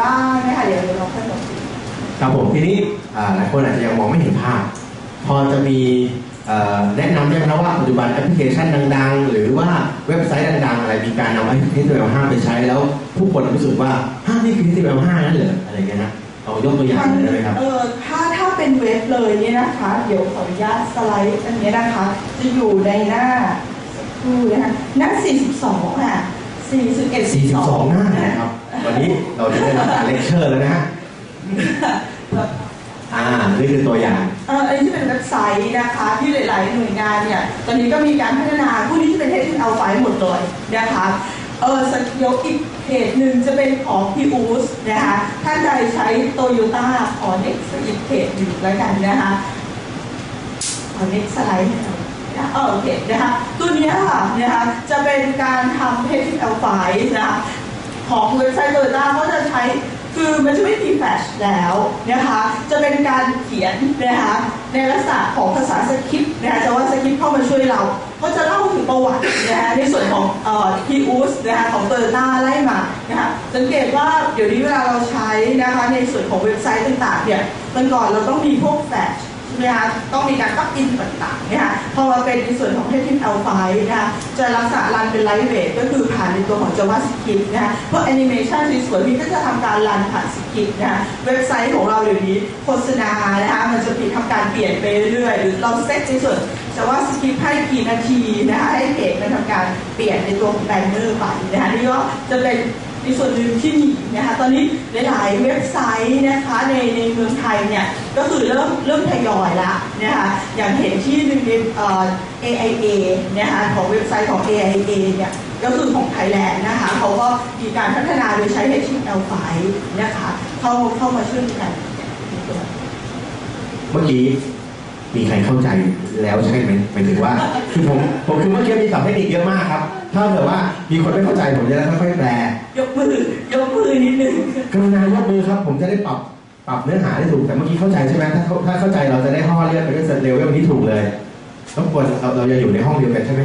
บ้างนะคะเดี๋ยวเราค่อยมาคุยครับผมทีนี้อ่าหลายคนอาจจะยังมองไม่เห็นภาพ พอจะมีเอ่อแนะนำได้ไหมครับว่าปัจจุบันแอปพลิเคชันดัง ๆ หรือว่าเว็บไซต์ดัง ๆ อะไรมีการนำ HTML5 ไปใช้แล้ว ผู้คนรู้สึกว่าห้านี่คือ HTML5 นั่นเหรออะไรเงี้ยนะเอายกตัวอย่างเลยได้ไหมครับเออถ้าถ้าเป็นเว็บเลยเนี่ยนะคะ เดี๋ยวขออนุญาตสไลด์อันนี้นะคะ จะอยู่ในหน้าสักครู่นะคะหน้า 42 อะ 41 42 หน้านะครับ วันนี้เราจะได้รับการเลคเชอร์แล้วนะฮะอ่านี่คือตัวอย่างเอออันนี้จะเป็นเว็บไซต์นะคะที่หลาย ๆ หน่วยงานเนี่ยตอนนี้ก็มีการพัฒนาพวกนี้จะเป็น HTML ไฟล์หมดเลยนะคะเออสักยกอีกเพจหนึ่งจะเป็นของพี่อูสนะคะท่านใดใช้โตโยต้าขอเน็กอีกเพจหนึ่งแล้วกันนะคะขอเน็กสไลด์หน่อยนะเออโอเคนะคะตัวเนี้ยค่ะนะคะจะเป็นการทำ HTML ไฟล์นะคะ ของเว็บไซต์โตโยต้าก็จะใช้คือมันจะไม่มีแฟลชแล้วนะคะจะเป็นการเขียนนะคะในลักษณะของภาษาสคริปต์นะคะจะว่าสคริปต์เข้ามาช่วยเรา ก็จะเล่าถึงประวัตินะคะในส่วนของเอ่อพีอูสนะคะของโตโยต้าไล่มานะคะสังเกตว่าเดี๋ยวนี้เวลาเราใช้นะคะในส่วนของเว็บไซต์ต่างๆเนี่ยเมันก่อนเราต้องมีพวกแฟลช ใช่ไหมคะต้องมีการตักอินต่างๆเนี่ยค่ะพอมาเป็นในส่วนของ HTML ไฟล์นะคะจะลักษณะรันเป็นไลท์เวทก็คือผ่านในตัวของ JavaScript นะคะพวกแอนิเมชันสวยๆพี่ก็จะทำการรันผ่านสคริปต์นะคะเว็บไซต์ของเราเดี๋ยวนี้โฆษณานะคะมันจะมีทำการเปลี่ยนไปเรื่อยๆหรือเราเซตในส่วน JavaScript ให้กี่นาทีนะคะให้เพจมันทำการเปลี่ยนในตัวของแบนเนอร์ไปนะคะนี่ก็จะเป็น ในส่วนหนึ่งที่มีนะคะตอนนี้หลาย ๆ เว็บไซต์นะคะในในเมืองไทยเนี่ยก็คือเริ่มเริ่มทยอยละนะคะอย่างเห็นที่หนึ่งในเอ่อ AIA นะคะของเว็บไซต์ของ AIA เนี่ยก็คือของไทยแลนด์นะคะเขาก็มีการพัฒนาโดยใช้ HTML ไฟล์นะคะเข้าเข้ามาช่วยกันในตัวเมื่อกี้ มีใครเข้าใจแล้วใช่ไหมหมายถึงว่าคือผมผมคือเมื่อกี้มีศัพท์เทคนิคเยอะมากครับถ้าเกิดว่ามีคนไม่เข้าใจผมจะได้ค่อยๆแปลยกมือยกมือนิดนึงกรุณายกมือครับ ผมจะได้ปรับปรับเนื้อหาได้ถูกแต่เมื่อกี้เข้าใจใช่ไหมถ้าเข้าถ้าเข้าใจเราจะได้ห่อเรียกไปด้วยเลเวลที่ถูกเลยต้องควรเราเราจะอยู่ในห้องเดียวกันใช่ไหม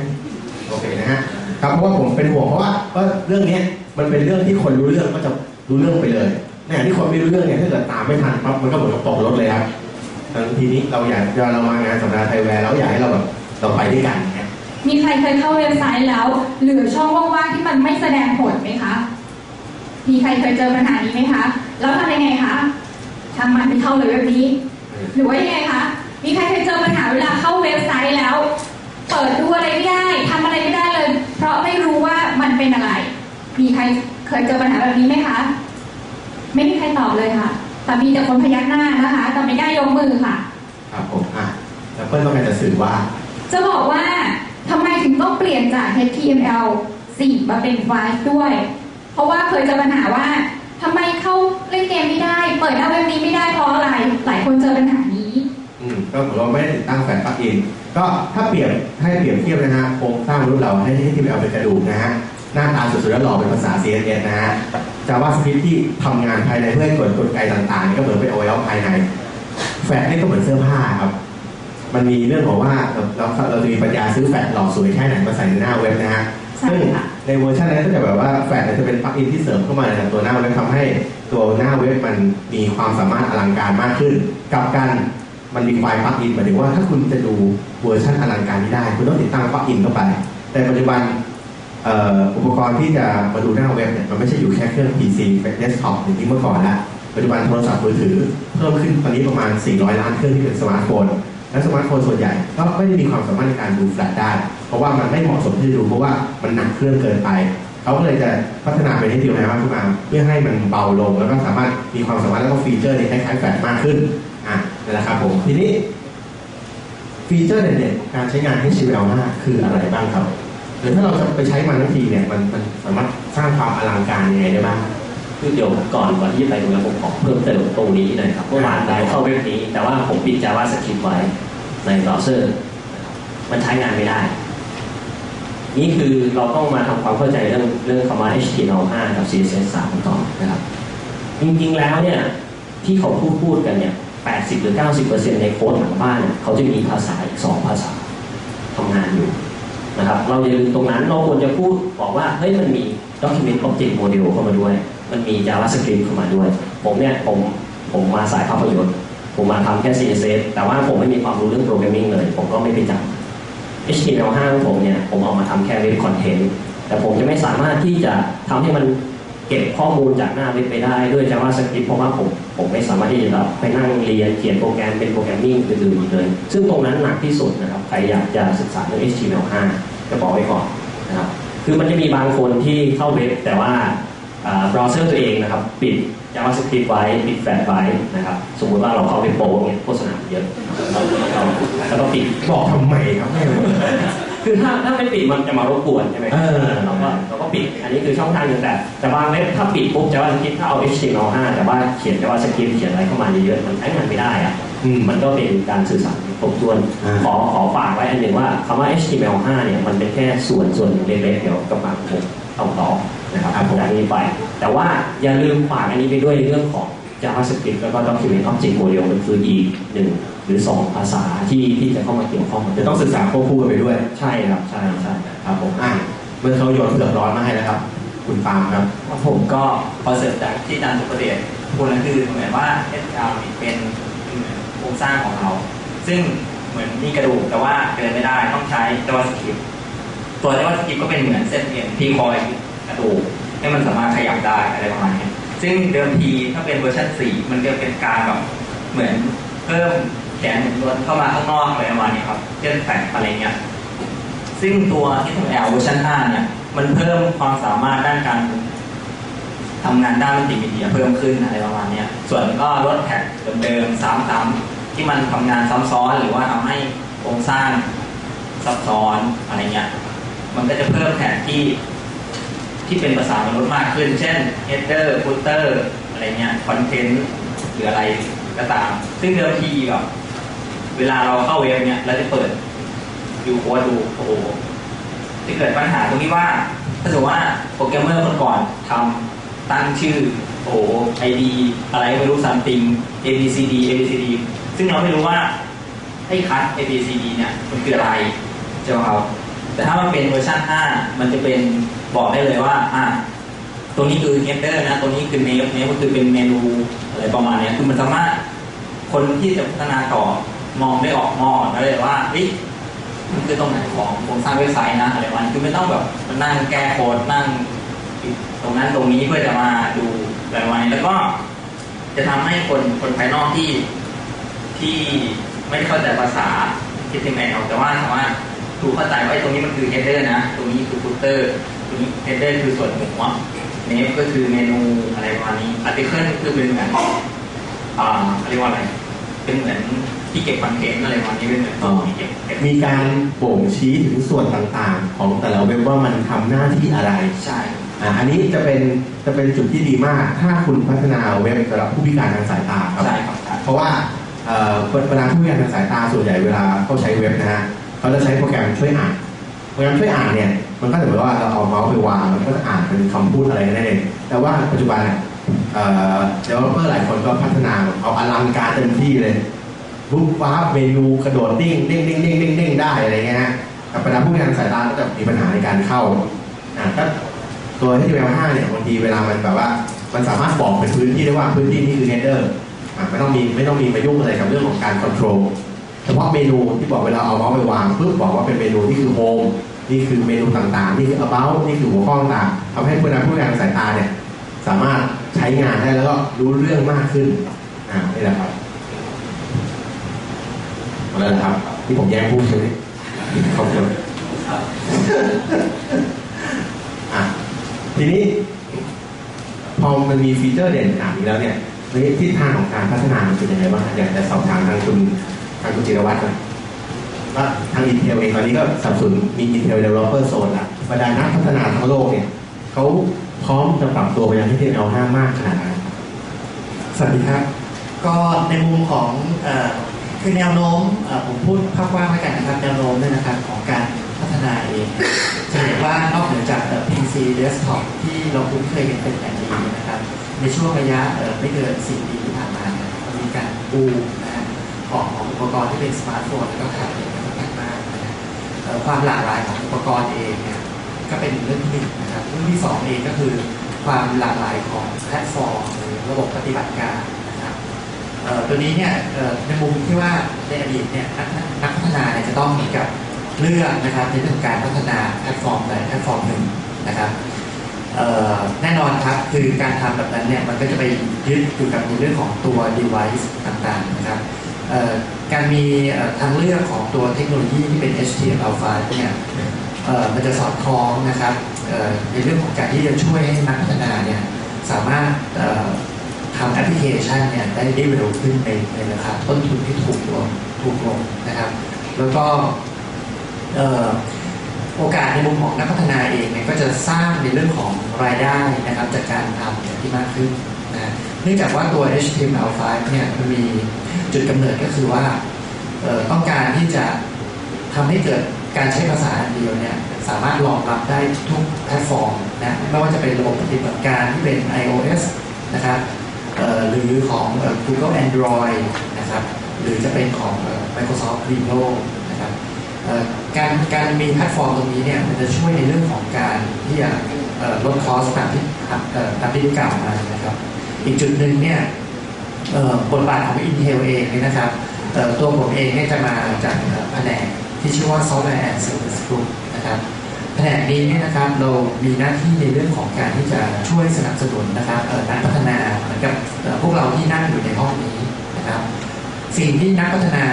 โอเคนะฮะครับเพราะว่าผมเป็นห่วงเพราะว่าว่าเรื่องเนี้ยมันเป็นเรื่องที่คนรู้เรื่องก็จะรู้เรื่องไปเลยในขณะที่คนไม่รู้เรื่องเนี่ยถ้าเกิดตามไม่ทันปั๊บมันก็เหมือนกับตกรถเลยครับ ดังนั้นทีนี้เราอยากจะเรามางานสัมมนาไทยแวร์เราอยากให้เราแบบเราไปด้วยกันเนี่ยมีใครเคยเข้าเว็บไซต์แล้วเหลือช่องว่างๆที่มันไม่แสดงผลไหมคะ มีใครเคยเจอปัญหานี้ไหมคะ แล้วทำยังไงคะทำมันไปเข้าเลยเว็บนี้ หรือว่ายังไงคะ มีใครเคยเจอปัญหาเวลาเข้าเว็บไซต์แล้ว เปิดดูอะไรไม่ได้ทำอะไรไม่ได้เลย เพราะไม่รู้ว่ามันเป็นอะไร มีใครเคยเจอปัญหาแบบนี้ไหมคะ ไม่มีใครตอบเลยค่ะ แต่มีแต่คนพยักหน้านะคะ แต่ไม่กล้ายกมือค่ะ ครับผมอะแล้วเพื่อนต้องการจะสื่อว่า จะบอกว่าทำไมถึงต้องเปลี่ยนจาก HTML 4 มาเป็น Flash ด้วย เพราะว่าเคยเจอปัญหาว่าทำไมเข้าเล่นเกมไม่ได้ เปิดหน้าเว็บนี้ไม่ได้เพราะอะไร หลายคนเจอปัญหานี้ อืมก็เหมือนเราไม่ได้ติดตั้งแฟลชปลั๊กอินก็ถ้าเปรียบให้เปรียบเทียบนะฮะโครงสร้างมนุษย์เราให้ให้ที่เอาเป็นกระดูกนะฮะหน้าตาสุดๆแล้วหล่อเป็นภาษา CSS นะฮะ JavaScript ที่ทำงานภายในเพื่อให้เกิดกลไกต่างๆนี่ก็เหมือนเป็นอวัยวะภายใน แฟลชนี่ก็เหมือนเสื้อผ้าครับ มันมีเรื่องของว่าเราเราเราจะมีปัญญาซื้อแฟลชหล่อสวยแค่ไหนมาใส่ในหน้าเว็บนะฮะใช่ซึ่งค่ะในเวอร์ชันนั้นก็จะแบบว่าแฟลชเนี่ยจะเป็นปลั๊กอินที่เสริมเข้ามาในตัวหน้าเว็บทำให้ตัวหน้าเว็บมันมีความสามารถอลังการมากขึ้น กับการมันมีไฟล์ปลั๊กอินหมายถึงว่าถ้าคุณจะดูเวอร์ชันอลังการนี้ได้ คุณต้องติดตั้งปลั๊กอินเข้าไป แต่ปัจจุบันเอุปกรณ์ที่จะมาดูหน้าเว็บเนี่ยมันไม่ใช่อยู่แค่เครื่อง PC เป็นเดสก์ท็อปอย่างที่เมื่อก่อนละปัจจุบันโทรศัพท์มือถือเพิ่มขึ้นตอนนี้ประมาณ 400 ล้านเครื่องที่เป็นสมาร์ทโฟน และสมาร์ทโฟนส่วนใหญ่ก็ไม่ได้มีความสามารถในการดูแฟลชได้ เพราะว่ามันไม่เหมาะสมที่จะดูเพราะว่ามันหนักเครื่องเกินไป เขาก็เลยจะพัฒนาเป็นให้ดีนะขึ้นมา เพื่อให้มันเบาลงแล้วก็สามารถมีความสามารถแล้วก็ฟีเจอร์ในคล้ายๆแฟลชมากขึ้นอะนั่นแหละครับผมทีนี้ฟีเจอร์เด่นๆการใช้งาน HTML5 คืออะไรบ้างครับ หรือถ้าเราจะไปใช้มันทันทีเนี่ยมันมันสามารถสร้างความอลังการยังไงได้บ้างคือเดี๋ยวก่อนก่อนที่จะไปตรงนั้นผมขอเพิ่มเติมตรงนี้หน่อยครับเมื่อวานเราเข้าเว็บนี้ แต่ว่าผมปิด JavaScript ไว้ในเบราว์เซอร์ มันใช้งานไม่ได้ นี่คือเราต้องมาทำความเข้าใจเรื่องเรื่องคำว่า HTML5 กับ CSS3 ก่อนะครับ จริงๆแล้วเนี่ยที่เขาพูดพูดกันเนี่ย 80 หรือ 90%ในโค้ดหลังบ้านเนี่ยเขาจะมีภาษาอีก 2 ภาษาทำงานอยู่ นะครับเราอย่าลืมตรงนั้นเราควรจะพูดบอกว่าเฮ้ยมันมี Document Object Model เข้ามาด้วย มันมี JavaScript เข้ามาด้วย ผมเนี่ยผมผมมาสายภาพยนตร์ผมมาทำแค่ CSS แต่ว่าผมไม่มีความรู้เรื่องโปรแกรมมิ่งเลย ผมก็ไม่ไปจับ HTML5 ของผมเนี่ยผมเอามาทำแค่เว็บคอนเทนต์แต่ผมจะไม่สามารถที่จะทำให้มัน เก็บข้อมูลจากหน้าเว็บไปได้ด้วย JavaScript เพราะว่าผมผมไม่สามารถที่จะไปนั่งเรียนเขียนโปรแกรมเป็นโปรแกรมมิ่งอื่นๆอีกเลย ซึ่งตรงนั้นหนักที่สุดนะครับ ใครอยากจะศึกษาเรื่อง HTML5 จะบอกไว้ก่อนนะครับ คือมันจะมีบางคนที่เข้าเว็บแต่ว่าเบราว์เซอร์ตัวเองนะครับ ปิด JavaScript ไว้ปิดแฟลชไว้นะครับ สมมติว่าเราเข้าเว็บโปรเนี่ยโฆษณาเยอะเราเราแล้วก็ปิดบอกทำไมครับ คือถ้าถ้าไม่ปิดมันจะมารบกวนใช่ไหมเออเราก็เราก็ปิด อันนี้คือช่องทางหนึ่งแต่แต่บางเว็บถ้าปิดปุ๊บ JavaScript ถ้าเอา HTML5 แต่ว่าเขียน JavaScript เขียนอะไรเข้ามาเยอะๆมันใช้งานไม่ได้อะอืมมันก็เป็นการสื่อสารที่ครบถ้วนอ่าขอขอฝากไว้อันหนึ่งว่าคำว่า HTML5 เนี่ยมันเป็นแค่ส่วนส่วนหนึ่งเล็กๆเดี๋ยวกับมาผมเอาต่อนะครับจากนี้ไป แต่ว่าอย่าลืมฝากอันนี้ไปด้วยในเรื่องของ JavaScript แล้วก็ Document Object Model มันคืออีกหนึ่ง หรือสองภาษาที่ที่จะเข้ามาเกี่ยวข้องกับจะต้องศึกษาควบคู่กันไปด้วย ใช่ครับใช่ใช่ครับผมอะเมื่อเขาโยนเผือกร้อนมาให้แล้วครับ คุณปาล์มครับผมก็พอเสริมจากที่อาจารย์สุประเดชพูดนั่นคือเหมือนว่า SQL นี่เป็นเหมือนโครงสร้างของเรา ซึ่งเหมือนมีกระดูกแต่ว่าเดินไม่ได้ต้องใช้ JavaScript ตัว JavaScript ก็เป็นเหมือนเส้นเอ็นที่คอยกระดูกให้มันสามารถขยับได้อะไรประมาณนี้ซึ่งเดิมทีถ้าเป็นเวอร์ชัน4มันจะเป็นการแบบเหมือนเพิ่ม แขนหมุนวนเข้ามาข้างนอกอะไรประมาณนี้ครับเช่นแฝงอะไรเงี้ยซึ่งตัว HTML เวอร์ชัน5เนี่ย มันเพิ่มความสามารถด้านการทำงานด้านมัลติมีเดียเพิ่มขึ้นอะไรประมาณนี้ส่วนก็ลดแท็กเดิมๆซ้ำๆที่มันทำงานซ้ำซ้อนหรือว่าทำให้โครงสร้างซับซ้อนอะไรเงี้ย มันก็จะเพิ่มแท็กที่ ที่เป็นภาษามนุษย์มากขึ้น เช่น header footer อะไรเงี้ย content หรืออะไรก็ตาม ซึ่งเดิมทีแบบ เวลาเราเข้าเว็บเนี่ยเราจะเปิดดูโค้ดดูโอ้โหจะเกิดปัญหาตรงที่ว่า ถ้าสมมติว่าโปรแกรมเมอร์คนก่อนทำตั้งชื่อโอ้โห ID อะไรไม่รู้ something A B C D A B C D ซึ่งเราไม่รู้ว่าให้คัด A B C D เนี่ยมันคืออะไรใช่ไหมครับแต่ถ้ามันเป็นเวอร์ชัน5 มันจะเป็นบอกได้เลยว่าอะตัวนี้คือ header นะตัวนี้คือ name name ก็คือเป็นเมนูอะไรประมาณนี้คือมันสามารถคนที่จะพัฒนาต่อ มองได้ออกมองได้เลยว่าเฮ้ยมันคือตรงไหนของโครงสร้างเว็บไซต์นะอะไรวันคือไม่ต้องแบบนั่งแก้โค้ดนั่งตรงนั้นตรงนี้เพื่อจะมาดูอะไรวันแล้วก็ จะทำให้คนคนภายนอกที่ที่ไม่ได้เข้าใจภาษา HTML แต่ว่าสามารถดูเข้าใจว่าไอ้ตรงนี้มันคือ header นะ ตรงนี้คือ footer ตรงนี้ header คือส่วนหัว name ก็คือเมนูอะไรประมาณนี้ article คือเป็นเหมือนอ่าเขาเรียกว่าอะไร เป็นเหมือน ที่เก็บคอนเทนต์อะไรประมาณนี้เป็นเหมือนที่เก็บเก็บมีการบ่งชี้ถึงส่วนต่างๆ ของแต่ละเว็บว่ามันทำหน้าที่อะไรใช่ อ่าอันนี้จะเป็นจะเป็นจุดที่ดีมาก ถ้าคุณพัฒนาเว็บสำหรับผู้พิการทางสายตาครับ ใช่ครับใช่ เพราะว่าเอ่อเวลาผู้พิการทางสายตาส่วนใหญ่เวลาเขาใช้เว็บนะฮะเขาจะใช้โปรแกรมช่วยอ่านโปรแกรมช่วยอ่านเนี่ยมันก็จะเหมือนว่าเราเอาเมาส์ไปวางมันก็จะอ่านเป็นคำพูดอะไรนั่นเองแต่ว่าปัจจุบันเนี่ยเอ่อเดเวลลอปเปอร์หลายคนก็พัฒนาเอาอลังการเต็มที่เลย รูปฟ้าเมนูกระโดดดิ้งเด้งเด้งเด้งเด้งเด้งได้อะไรเงี้ยฮะแต่ปัญหาผู้พิการทางสายตาก็จะมีปัญหาในการเข้าอ่าก็ตัว HTML5 เนี่ยบางทีเวลามันแบบว่า มันสามารถบอกเป็นพื้นที่ได้ว่าพื้นที่นี่คือ header อะไม่ต้องมีไม่ต้องมีมายุ่งอะไรกับเรื่องของการ control เฉพาะเมนูที่บอกเวลาเอาเมาส์ไปวางปุ๊บบอกว่าเป็นเมนูที่คือ home นี่คือเมนูต่างๆ นี่คือ about นี่คือหัวข้อต่างทำให้ผู้นำผู้งานสายตาเนี่ยสามารถใช้งานได้แล้วก็รู้เรื่องมากขึ้นอ่านี่แหละครับ แล้วนะครับ ที่ผมแย้งพูดใช่ไหมขอบคุณอะทีนี้ พอมันมีฟีเจอร์เด่นขนาดนี้แล้วเนี่ยในทิศทางของการพัฒนามันเป็นยังไงบ้างอยากจะสอบถามทางคุณทางคุณจิรวัตรน่อยว่าทาง Intel เองตอนนี้ก็สับสนุนมี Intel Developer Zone ละบรรดานักพัฒนาทั้งโลกเนี่ยเขาพร้อมจะปรับตัวไปยัง HTML5 มากขนาดไหนสวัสดีครับ ก็ในมุมของ คือแนวโน้มผมพูดภาพกว้างไว้กันนะครับแนวโน้มเนี่ยนะครับของการพัฒนาเองจะเห็นว่านอกเหนือจาก PC desktop ที่เราคุ้นเคยกันเป็นอย่างดีนะครับ ในช่วงระยะไม่เกิน4ปีที่ผ่านมาเนี่ยมีการบูมนะฮะของของอุปกรณ์ที่เป็นสมาร์ทโฟนแล้วก็แท็บเล็ตค่อนข้างมากนะฮะความหลากหลายของอุปกรณ์เองเนี่ยก็เป็นเรื่องที่หนึ่งนะครับเรื่องที่สองเองก็คือความหลากหลายของแพลตฟอร์มหรือระบบปฏิบัติการ ตัวนี้เนี่ยในมุมที่ว่าในอดีตเนี่ยนักพัฒนาเนี่ยจะต้องมือนกับเลือกนะครับในเรื่องของการพัฒนาแพลตฟอร์มใดแพลตฟอร์มหนึ่งนะครับแน่นอนครับคือการทำแบบนั้นเนี่ยมันก็จะไปยึดอยู่กับในเรื่องของตัว device ต่างๆนะครับการมีทางเลือกของตัวเทคโนโลยีที่เป็น HTML5 เนี่ยเอ่อมันจะสอดคล้องนะครับในเรื่องของการที่จะช่วยให้นักพัฒนาเนี่ยสามารถ ทำแอปพลิเคชันเนี่ยได้ได้เร็วขึ้นในในราคาต้นทุนที่ถูกลงถูกลงนะครับ แล้วก็โอกาสในมุมของนักพัฒนาเองเนี่ยก็จะสร้างในเรื่องของรายได้นะครับจากการทำเนี่ยที่มากขึ้นนะเนื่องจากว่าตัว HTML5 เนี่ยมันมีจุดกำเนิดก็คือว่าต้องการที่จะทำให้เกิดการใช้ภาษาอันเดียวเนี่ยสามารถรองรับได้ทุกแพลตฟอร์มนะไม่ว่าจะเป็นระบบปฏิบัติการที่เป็น iOS นะครับ หรือของ Google Android นะครับหรือจะเป็นของ Microsoft Windows นะครับการการมีแพลตฟอร์มตรงนี้เนี่ยมันจะช่วยในเรื่องของการที่จะลดคอสตามที่ตามที่ได้กล่าวมานะครับ อีกจุดหนึ่งเนี่ยบทบาทของ Intel เองเนี่ยนะครับตัวผมเองเนี่ยจะมาจากแผนกที่ชื่อว่า Software and Service Group แผนกนี้เนี่ยนะครับเรามีหน้าที่ในเรื่องของการที่จะช่วยสนับสนุนนะครับนักพัฒนาเหมือนกับพวกเราที่นั่งอยู่ในห้องนี้นะครับ สิ่งที่นักพัฒนา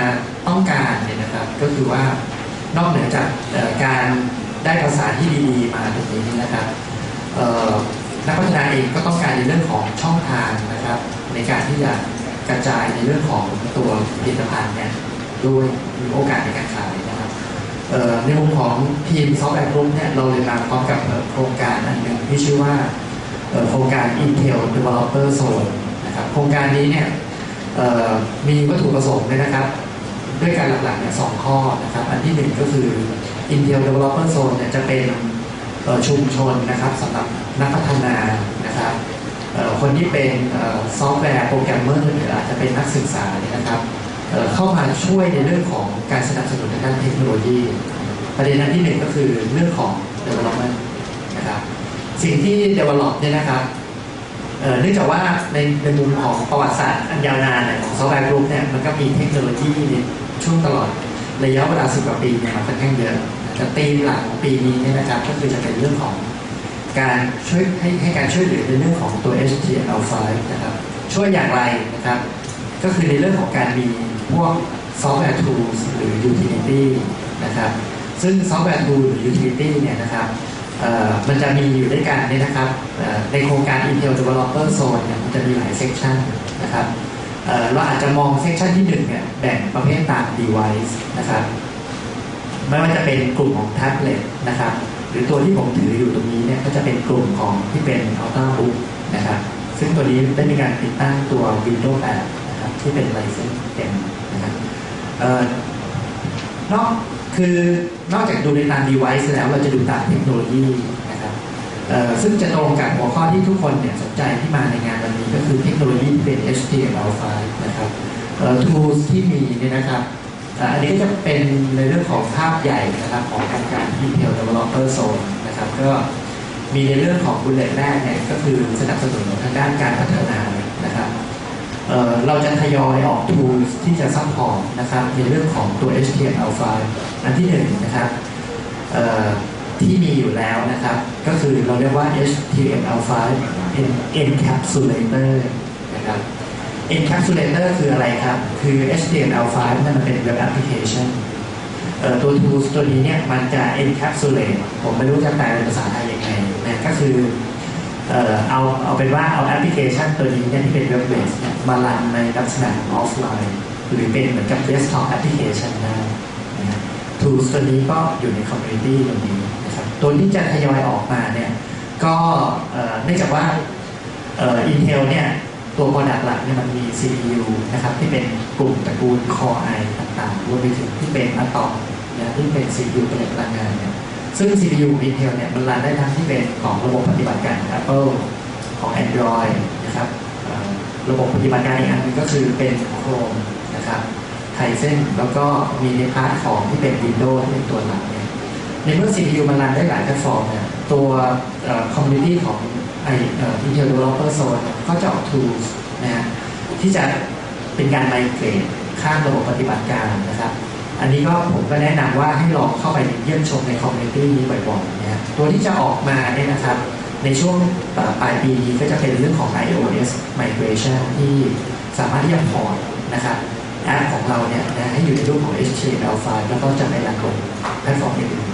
ต้องการเนี่ยนะครับก็คือว่านอกเหนือจากการได้ภาษาที่ดีๆมาตรงนี้นะครับนักพัฒนาเองก็ต้องการในเรื่องของช่องทางนะครับ ในการที่จะกระจายในเรื่องของตัวผลิตภัณฑ์เนี่ยด้วยมีโอกาสในการขายนะครับเอ่อ ในมุมของทีมซอฟต์แวร์กรุ๊ปเนี่ยเราเลยมาพร้อมกับโครงการอันหนึ่งที่ชื่อว่าโครงการ Intel Developer Zone นะครับโครงการนี้เนี่ยมีวัตถุประสงค์เนี่ยนะครับ ด้วยการหลักๆเนี่ยสองข้อนะครับอันที่หนึ่งก็คือ Intel Developer Zone เนี่ยจะเป็นชุมชนนะครับสำหรับนักพัฒนานะครับคนที่เป็นซอฟต์แวร์โปรแกรมเมอร์หรืออาจจะเป็นนักศึกษาเนี่ยนะครับ เข้ามาช่วยในเรื่องของการสนับสนุนทางด้านเทคโนโลยี ประเด็นอันที่หนึ่งก็คือเรื่องของ development นะครับสิ่งที่ develop เนี่ยนะครับเนื่องจากว่าในในมุมของประวัติศาสตร์อันยาวนานของซอฟต์แวร์กรุ๊ปเนี่ยมันก็มีเทคโนโลยีในช่วงตลอดระยะเวลาสิบกว่าปีเนี่ยมันค่อนข้างเยอะแต่ธีมหลักของปีนี้เนี่ยนะครับก็คือจะเป็นเรื่องของการช่วยให้ให้การช่วยเหลือในเรื่องของตัว HTML5 นะครับช่วยอย่างไรนะครับ ก็คือในเรื่องของการมี พวกซอฟต์แวร์ tools หรือ utility นะครับซึ่งซอฟต์แวร์ tool หรือ utility เนี่ยนะครับมันจะมีอยู่ด้วยกันเนี่ยนะครับในโครงการ Intel Developer Zone เนี่ยมันจะมีหลายเซกชันนะครับเราอาจจะมองเซกชันที่หนึ่งเนี่ยแบ่งประเภทตาม device นะครับไม่ว่าจะเป็นกลุ่มของแท็บเล็ตนะครับหรือตัวที่ผมถืออยู่ตรงนี้เนี่ยก็จะเป็นกลุ่มของที่เป็น Ultrabook นะครับซึ่งตัวนี้ได้มีการติดตั้งตัว Windows 8 ที่เป็นไลเซนส์เต็มนะครับเอ่อนอกคือนอกจากดูในตาม device แล้วเราจะดูตามเทคโนโลยีนะครับซึ่งจะตรงกับหัวข้อที่ทุกคนเนี่ยสนใจที่มาในงานวันนี้ก็คือเทคโนโลยีเป็น HTML5 นะครับเอ่อ tools ที่มีเนี่ยนะครับอันนี้ก็จะเป็นในเรื่องของภาพใหญ่นะครับของโครงการ Intel Developer Zone นะครับก็มีในเรื่องของบุลเลตแรกเนี่ยก็คือสนับสนุนทางด้านการพัฒนานะ เราจะทยอยออก tools ที่จะซัพพอร์ตนะครับในเรื่องของตัว HTML5 อันที่หนึ่งนะครับที่มีอยู่แล้วนะครับ ก็คือเราเรียกว่า HTML5 Encapsulator นะครับ Encapsulator คืออะไรครับ คือ HTML5 นั่นมันเป็น Web Application ตัว tools ตัวนี้เนี่ยมันจะ encapsulate ผมไม่รู้จะแปลเป็นภาษาไทยยังไงนะก็คือ เอาเอาเป็นว่าเอาแอปพลิเคชันตัวนี้เนี่ยที่เป็น web based เนี่ยมารันในลักษณะของ offline หรือเป็นเหมือนกับ desktop application ได้นะฮะตัวนี้ก็อยู่ใน community ตรงนี้นะครับตัวที่จะทยอยออกมาเนี่ยก็เนื่องจากว่าเอ่อ Intel เนี่ยตัว product หลักเนี่ยมันมี CPU นะครับที่เป็นกลุ่มตระกูล Core i ต่างๆรวมไปถึงที่เป็น Atom นะที่เป็น CPU ผลิตพลังงานเนี่ย ซึ่ง CPU ของ Intel เนี่ยมันรันได้ทั้งที่เป็นของระบบปฏิบัติการของ Apple ของ Android นะครับระบบปฏิบัติการอีกอันหนึงก็คือเป็น Chrome นะครับไทเซนแล้วก็มีในพาร์ทของที่เป็น Windows ที่เป็นตัวหลักเนี่ยในเมื่อ CPU มันรันได้หลายแพลตฟอร์มเนี่ยตัวคอมมูนิตี้ของไอเอ่อ Intel Developer Zone ก็จะออก tools นะฮะที่จะเป็นการไมเกรดข้ามระบบปฏิบัติการนะครับ อันนี้ก็ผมก็แนะนำว่าให้ลองเข้าไปเยี่ยมชมในคอมมูนิตี้นี้บ่อยๆนะฮะตัวที่จะออกมาเนี่ยนะครับ ในช่วงปลายปีนี้ก็จะเป็นเรื่องของ iOS migration ที่สามารถที่จะพอร์ตนะครับแอปของเราเนี่ยนะให้อยู่ในรูปของ HTML5 แล้วก็จะไปรันบนแพลตฟอร์มอื่น